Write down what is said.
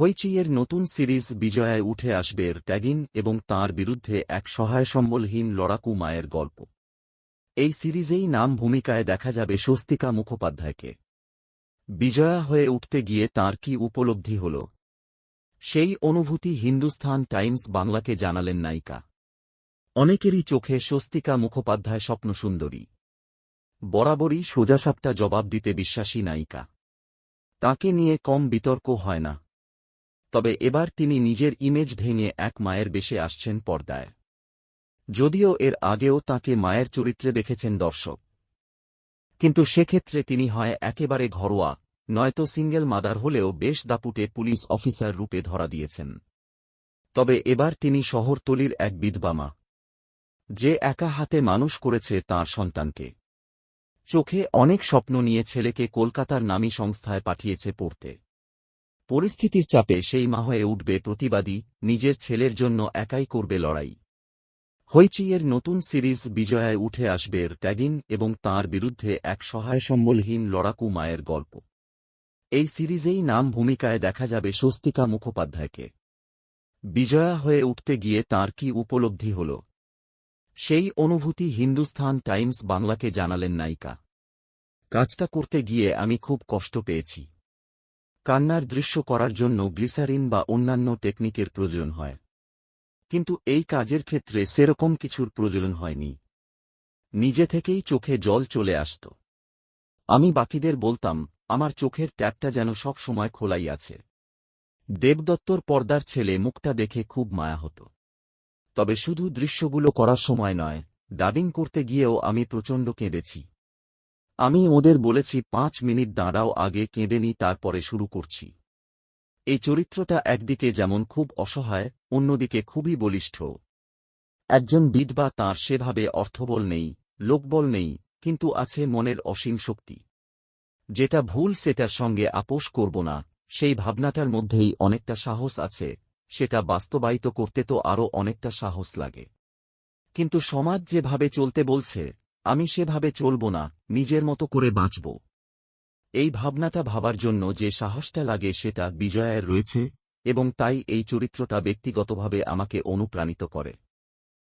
হইচিয়ের নতুন সিরিজ বিজয়ায় উঠে আসবে এর ট্যাগিন এবং তাঁর বিরুদ্ধে এক সহায় সম্বলহীন লড়াকু মায়ের গল্প। এই সিরিজেই নাম ভূমিকায় দেখা যাবে স্বস্তিকা মুখোপাধ্যায়কে। বিজয়া হয়ে উঠতে গিয়ে তার কি উপলব্ধি হল? সেই অনুভূতি হিন্দুস্থান টাইমস বাংলাকে জানালেন নায়িকা। অনেকেরই চোখে স্বস্তিকা মুখোপাধ্যায় স্বপ্নসুন্দরী বরাবরই সোজাসাপটা জবাব দিতে বিশ্বাসী নায়িকা। তাকে নিয়ে কম বিতর্ক হয় না। তবে এবার তিনি নিজের ইমেজ ভেঙে এক মায়ের বেশে আসছেন পর্দায়। যদিও এর আগেও তাকে মায়ের চরিত্রে দেখেছেন দর্শক। কিন্তু সেক্ষেত্রে তিনি হয় একেবারে ঘরোয়া, নয়তো সিঙ্গেল মাদার হলেও বেশ দাপুটে পুলিশ অফিসার রূপে ধরা দিয়েছেন। তবে এবার তিনি শহরতলির এক বিধবামা যে একা হাতে মানুষ করেছে তাঁর সন্তানকে। চোখে অনেক স্বপ্ন নিয়ে ছেলেকে কলকাতার নামী সংস্থায় পাঠিয়েছে পড়তে। পরিস্থিতির চাপে সেই মা হয়ে উঠবে প্রতিবাদী, নিজের ছেলের জন্য একাই করবে লড়াই। হইচিয়ের নতুন সিরিজ বিজয়ায় উঠে আসবে ট্যাগিন এবং তাঁর বিরুদ্ধে এক সহায় সম্বলহীন লড়াকু মায়ের গল্প। এই সিরিজেই নাম ভূমিকায় দেখা যাবে স্বস্তিকা মুখোপাধ্যায়কে। বিজয়া হয়ে উঠতে গিয়ে তার কি উপলব্ধি হল? সেই অনুভূতি হিন্দুস্থান টাইমস বাংলাকে জানালেন নায়িকা। কাজটা করতে গিয়ে আমি খুব কষ্ট পেয়েছি। কান্নার দৃশ্য করার জন্য গ্লিসারিন বা অন্যান্য টেকনিকের প্রয়োজন হয়। কিন্তু এই কাজের ক্ষেত্রে সেরকম কিছুর প্রয়োজন হয়নি। নিজে থেকেই চোখে জল চলে আসত। আমি বাকিদের বলতাম, আমার চোখের ট্যাপটা যেন সব সময় খোলাই আছে। দেবদত্তর পর্দার ছেলে মুখটা দেখে খুব মায়া হতো। তবে শুধু দৃশ্যগুলো করার সময় নয়, ডাবিং করতে গিয়েও আমি প্রচণ্ড কেঁদেছি। আমি ওদের বলেছি, পাঁচ মিনিট দাঁড়াও আগে কেঁদে নি, তারপরে শুরু করছি। এই চরিত্রটা একদিকে যেমন খুব অসহায়, অন্যদিকে খুবই বলিষ্ঠ। একজন বিধবা তাঁর সেভাবে অর্থবল নেই, লোকবল নেই, কিন্তু আছে মনের অসীম শক্তি। যেটা ভুল সেটার সঙ্গে আপোষ করব না, সেই ভাবনাটার মধ্যেই অনেকটা সাহস আছে, সেটা বাস্তবায়িত করতে তো আরও অনেকটা সাহস লাগে। কিন্তু সমাজ যেভাবে চলতে বলছে আমি সেভাবে চলব না, নিজের মতো করে বাঁচব। এই ভাবনাটা ভাবার জন্য যে সাহসটা লাগে সেটা বিজয়ের রয়েছে, এবং তাই এই চরিত্রটা ব্যক্তিগতভাবে আমাকে অনুপ্রাণিত করে।